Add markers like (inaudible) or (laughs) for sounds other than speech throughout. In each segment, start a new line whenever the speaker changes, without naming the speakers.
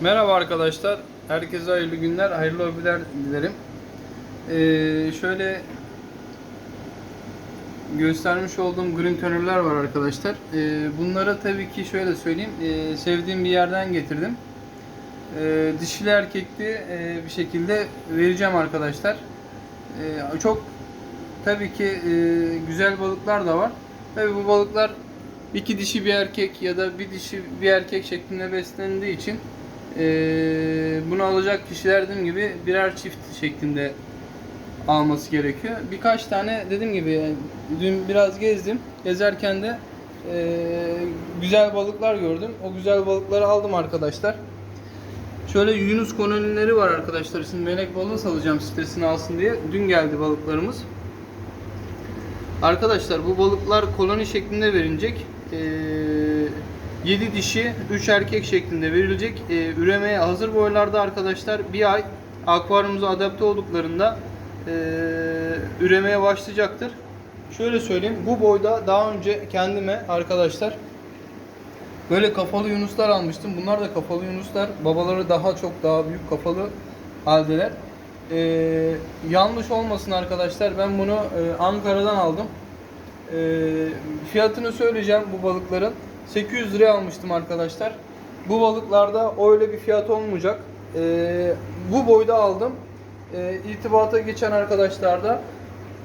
Merhaba arkadaşlar. Herkese hayırlı günler, hayırlı hobiler dilerim. Ee, şöyle göstermiş olduğum green toner'lar var arkadaşlar. Ee, bunları tabii ki şöyle söyleyeyim. ee, sevdiğim bir yerden getirdim. Ee, dişili erkekli ee, bir şekilde vereceğim arkadaşlar. Ee, çok tabii ki ee, güzel balıklar da var. Tabii bu balıklar iki dişi bir erkek ya da bir dişi bir erkek şeklinde beslendiği için ee, bunu alacak kişiler dediğim gibi birer çift şeklinde alması gerekiyor. Birkaç tane dediğim gibi yani dün biraz gezdim. Gezerken de ee, güzel balıklar gördüm. O güzel balıkları aldım arkadaşlar. Şöyle Yunus kolonileri var arkadaşlar. Şimdi melek balığı salacağım stresini alsın diye. Dün geldi balıklarımız. Arkadaşlar bu balıklar koloni şeklinde verilecek. Ee, 7 dişi, 3 erkek şeklinde verilecek. Ee, üremeye hazır boylarda arkadaşlar bir ay akvaryumuza adapte olduklarında ee, üremeye başlayacaktır. Şöyle söyleyeyim. Bu boyda daha önce kendime arkadaşlar böyle kafalı yunuslar almıştım. Bunlar da kafalı yunuslar. Babaları daha çok daha büyük kafalı haldeler. Ee, yanlış olmasın arkadaşlar. Ben bunu e, Ankara'dan aldım. Ee, fiyatını söyleyeceğim bu balıkların. 800 liraya almıştım arkadaşlar. Bu balıklarda öyle bir fiyat olmayacak. Ee, bu boyda aldım. Ee, irtibata geçen arkadaşlar da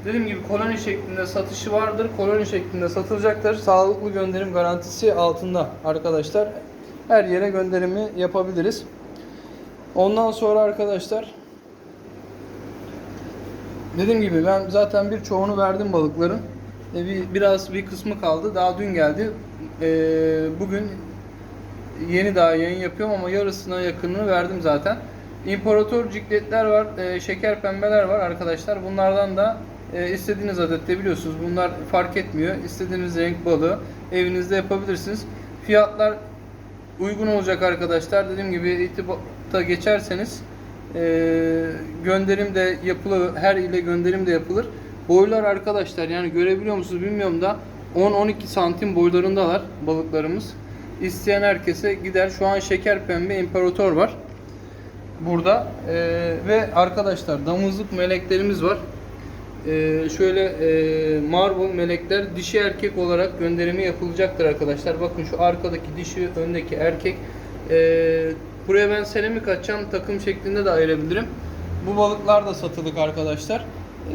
dediğim gibi koloni şeklinde satışı vardır. Koloni şeklinde satılacaktır. Sağlıklı gönderim garantisi altında arkadaşlar. Her yere gönderimi yapabiliriz. Ondan sonra arkadaşlar Dediğim gibi ben zaten birçoğunu verdim balıkların. E, bir, biraz bir kısmı kaldı. Daha dün geldi. E, bugün yeni daha yayın yapıyorum ama yarısına yakınını verdim zaten. İmparator cikletler var, e, şeker pembeler var arkadaşlar. Bunlardan da e, istediğiniz adette biliyorsunuz. Bunlar fark etmiyor. İstediğiniz renk balığı evinizde yapabilirsiniz. Fiyatlar uygun olacak arkadaşlar. Dediğim gibi irtibata geçerseniz e, gönderim de yapılır. Her ile gönderim de yapılır. Boylar arkadaşlar yani görebiliyor musunuz bilmiyorum da 10-12 santim boylarındalar balıklarımız. İsteyen herkese gider. Şu an şeker pembe imparator var. Burada E, ve arkadaşlar damızlık meleklerimiz var. E, şöyle e, marble melekler dişi erkek olarak gönderimi yapılacaktır arkadaşlar. Bakın şu arkadaki dişi öndeki erkek. E, buraya ben seramik açacağım takım şeklinde de ayırabilirim. Bu balıklar da satılık arkadaşlar.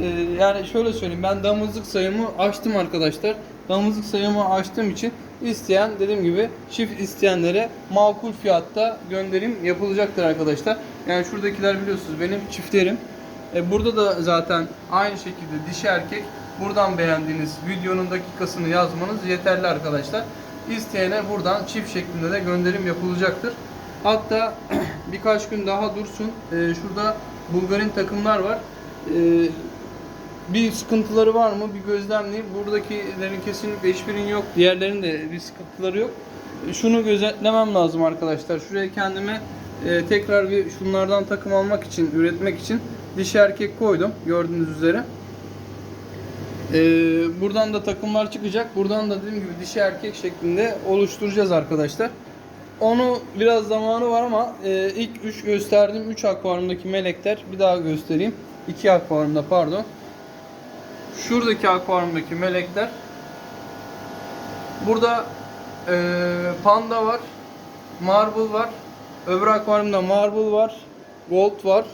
E, yani şöyle söyleyeyim ben damızlık sayımı açtım arkadaşlar. Damızlık sayımı açtığım için isteyen dediğim gibi çift isteyenlere makul fiyatta gönderim yapılacaktır arkadaşlar. Yani şuradakiler biliyorsunuz benim çiftlerim. E, burada da zaten aynı şekilde dişi erkek buradan beğendiğiniz videonun dakikasını yazmanız yeterli arkadaşlar. İsteyene buradan çift şeklinde de gönderim yapılacaktır. Hatta (clears throat) birkaç gün daha dursun. E, şurada Bulgarin takımlar var. E, bir sıkıntıları var mı? Bir gözlemleyeyim. Buradakilerin kesinlikle hiçbirinin yok. Diğerlerinin de bir sıkıntıları yok. E, Şunu gözetlemem lazım arkadaşlar. Şuraya kendime e, tekrar bir şunlardan takım almak için, üretmek için dişi erkek koydum. Gördüğünüz üzere. E, buradan da takımlar çıkacak. Buradan da dediğim gibi dişi erkek şeklinde oluşturacağız arkadaşlar. Onu biraz zamanı var ama e, ilk 3 gösterdiğim 3 akvaryumdaki melekler bir daha göstereyim. 2 akvaryumda pardon. Şuradaki akvaryumdaki melekler. Burada e, panda var. Marble var. Öbür akvaryumda marble var. Gold var.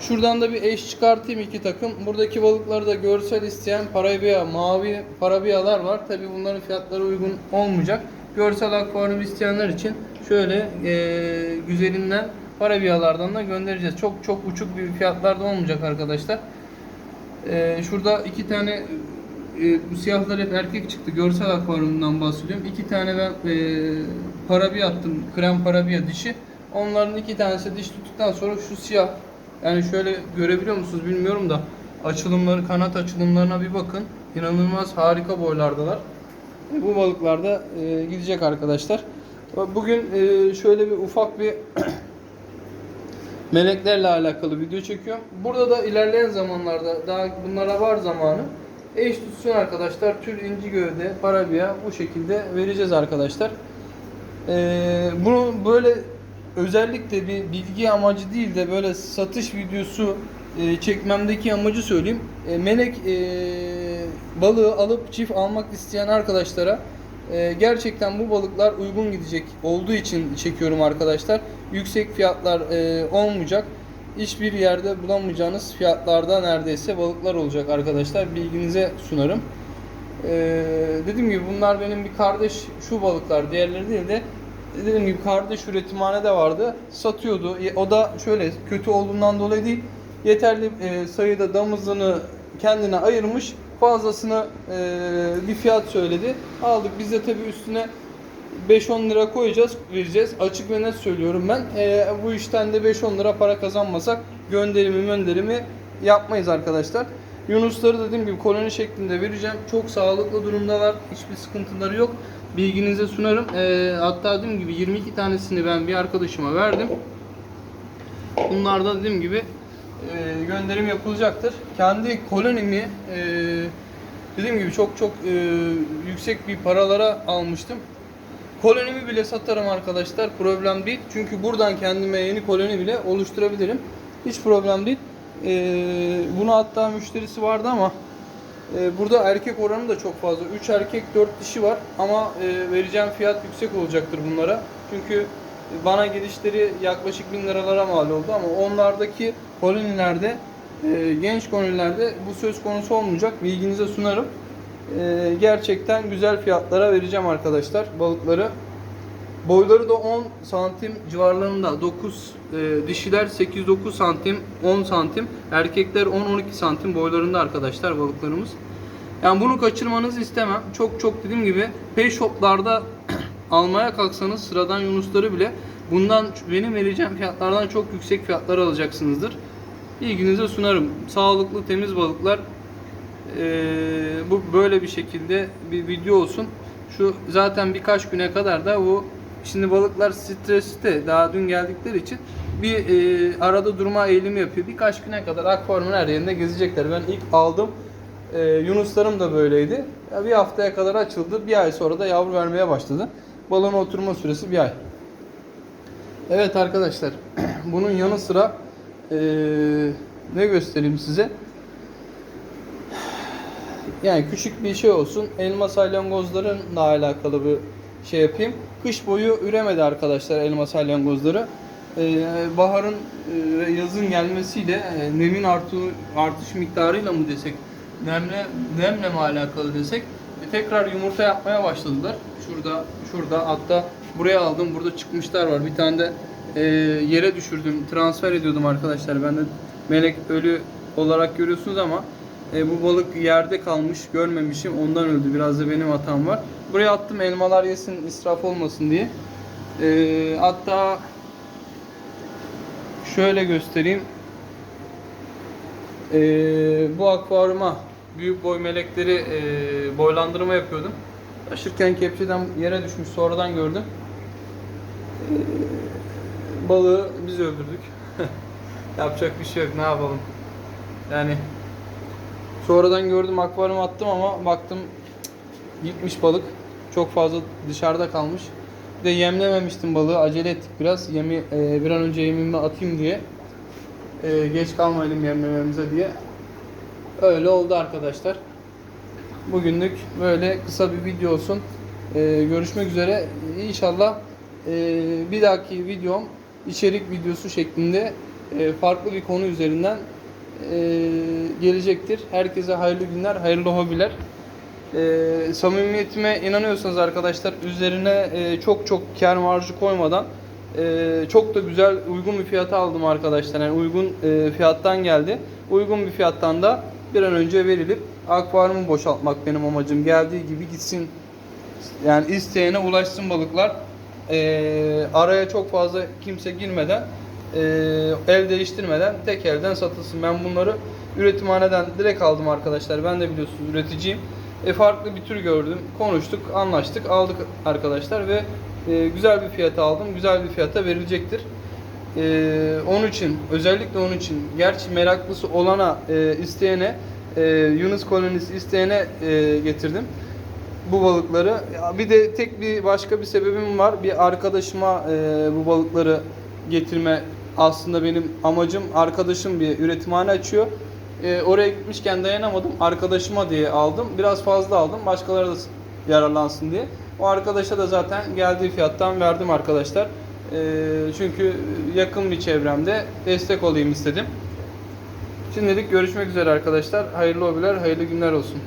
Şuradan da bir eş çıkartayım iki takım. Buradaki balıkları da görsel isteyen parabiya, mavi parabiyalar var. Tabi bunların fiyatları uygun olmayacak. Görsel akvaryum isteyenler için şöyle e, güzelinden parabiyalardan da göndereceğiz. Çok çok uçuk bir fiyatlarda olmayacak arkadaşlar. Ee, şurada iki tane e, bu siyahlar hep erkek çıktı. Görsel akvaryumdan bahsediyorum. İki tane ben e, parabiya attım. Krem parabiya dişi. Onların iki tanesi diş tuttuktan sonra şu siyah. Yani şöyle görebiliyor musunuz bilmiyorum da açılımları, kanat açılımlarına bir bakın. İnanılmaz harika boylardalar. E, bu balıklar da e, gidecek arkadaşlar. Bugün e, şöyle bir ufak bir (clears throat) meleklerle alakalı video çekiyorum. Burada da ilerleyen zamanlarda daha bunlara var zamanı. Eş tutsun arkadaşlar. Tür inci gövde, parabiya bu şekilde vereceğiz arkadaşlar. Ee, bunu böyle özellikle bir bilgi amacı değil de böyle satış videosu e, çekmemdeki amacı söyleyeyim. E, melek e, balığı alıp çift almak isteyen arkadaşlara e, gerçekten bu balıklar uygun gidecek olduğu için çekiyorum arkadaşlar. Yüksek fiyatlar e, olmayacak. Hiçbir yerde bulamayacağınız fiyatlarda neredeyse balıklar olacak arkadaşlar. Bilginize sunarım. Ee, dediğim gibi bunlar benim bir kardeş şu balıklar diğerleri değil de dediğim gibi kardeş üretimhane de vardı satıyordu E, o da şöyle kötü olduğundan dolayı değil yeterli e, sayıda damızını kendine ayırmış fazlasını e, bir fiyat söyledi aldık biz de tabi üstüne 5-10 lira koyacağız vereceğiz açık ve net söylüyorum ben E, bu işten de 5-10 lira para kazanmasak gönderimi gönderimi yapmayız arkadaşlar Yunusları dediğim gibi koloni şeklinde vereceğim. Çok sağlıklı durumdalar. Hiçbir sıkıntıları yok. Bilginize sunarım. Ee, hatta dediğim gibi 22 tanesini ben bir arkadaşıma verdim. Bunlar da dediğim gibi e, gönderim yapılacaktır. Kendi kolonimi e, dediğim gibi çok çok e, yüksek bir paralara almıştım. Kolonimi bile satarım arkadaşlar. Problem değil. Çünkü buradan kendime yeni koloni bile oluşturabilirim. Hiç problem değil. Ee, bunu hatta müşterisi vardı ama e, burada erkek oranı da çok fazla. 3 erkek 4 dişi var ama e, vereceğim fiyat yüksek olacaktır bunlara. Çünkü bana gidişleri yaklaşık 1000 liralara mal oldu ama onlardaki kolonilerde e, genç kolonilerde bu söz konusu olmayacak. Bilginize sunarım. E, gerçekten güzel fiyatlara vereceğim arkadaşlar balıkları. Boyları da 10 santim civarlarında. 9 e, dişiler 8-9 santim, 10 santim. Erkekler 10-12 santim boylarında arkadaşlar balıklarımız. Yani bunu kaçırmanızı istemem. Çok çok dediğim gibi pay shoplarda (clears throat) almaya kalksanız sıradan yunusları bile bundan benim vereceğim fiyatlardan çok yüksek fiyatlar alacaksınızdır. İlginize sunarım. Sağlıklı temiz balıklar bu böyle bir şekilde bir video olsun. Şu zaten birkaç güne kadar da bu şimdi balıklar streste daha dün geldikleri için bir e, arada durma eğilimi yapıyor. Birkaç güne kadar akvaryumun her yerinde gezecekler. Ben ilk aldım. E, Yunuslarım da böyleydi. Ya bir haftaya kadar açıldı. Bir ay sonra da yavru vermeye başladı. Balığın oturma süresi bir ay. Evet arkadaşlar. (clears throat) Bunun yanı sıra e, ne göstereyim size? Yani küçük bir şey olsun. Elma salyangozlarınla alakalı bir şey yapayım. Kış boyu üremedi arkadaşlar elma salyangozları. Ee, baharın e, yazın gelmesiyle e, nemin artı, artış miktarıyla mı desek, nemle, nemle mi alakalı desek e, tekrar yumurta yapmaya başladılar. Şurada, şurada hatta buraya aldım. Burada çıkmışlar var. Bir tane de e, yere düşürdüm. Transfer ediyordum arkadaşlar. Ben de melek ölü olarak görüyorsunuz ama e, bu balık yerde kalmış, görmemişim. Ondan öldü. Biraz da benim hatam var. Buraya attım elmalar yesin, israf olmasın diye. E, hatta şöyle göstereyim. E, bu akvaryuma büyük boy melekleri e, boylandırma yapıyordum. Taşırken kepçeden yere düşmüş. Sonradan gördüm. E, balığı biz öldürdük. (laughs) Yapacak bir şey yok. Ne yapalım? Yani Sonradan gördüm akvaryuma attım ama baktım gitmiş balık. Çok fazla dışarıda kalmış. Bir de yemlememiştim balığı. Acele ettik biraz. Yemi e, bir an önce yemimi atayım diye. E, geç kalmayalım yemlememize diye. Öyle oldu arkadaşlar. Bugünlük böyle kısa bir video olsun. E, görüşmek üzere. İnşallah e, bir dahaki videom içerik videosu şeklinde e, farklı bir konu üzerinden e, gelecektir. Herkese hayırlı günler, hayırlı hobiler. E, samimiyetime inanıyorsanız arkadaşlar üzerine e, çok çok kar marjı koymadan e, çok da güzel uygun bir fiyata aldım arkadaşlar. Yani uygun e, fiyattan geldi. Uygun bir fiyattan da bir an önce verilip akvaryumu boşaltmak benim amacım. Geldiği gibi gitsin. Yani isteyene ulaşsın balıklar. E, araya çok fazla kimse girmeden e, el değiştirmeden tek elden satılsın. Ben bunları üretimhaneden direkt aldım arkadaşlar. Ben de biliyorsunuz üreticiyim. E, farklı bir tür gördüm. Konuştuk, anlaştık, aldık arkadaşlar ve e, güzel bir fiyata aldım. Güzel bir fiyata verilecektir. E, onun için, özellikle onun için gerçi meraklısı olana, e, isteyene, e, Yunus kolonisi isteyene e, getirdim. bu balıkları. Bir de tek bir başka bir sebebim var. Bir arkadaşıma e, bu balıkları getirme aslında benim amacım. Arkadaşım bir üretimhane açıyor. E, oraya gitmişken dayanamadım. Arkadaşıma diye aldım. Biraz fazla aldım. Başkaları da yararlansın diye. O arkadaşa da zaten geldiği fiyattan verdim arkadaşlar. E, çünkü yakın bir çevremde destek olayım istedim. Şimdilik görüşmek üzere arkadaşlar. Hayırlı hobiler, hayırlı günler olsun.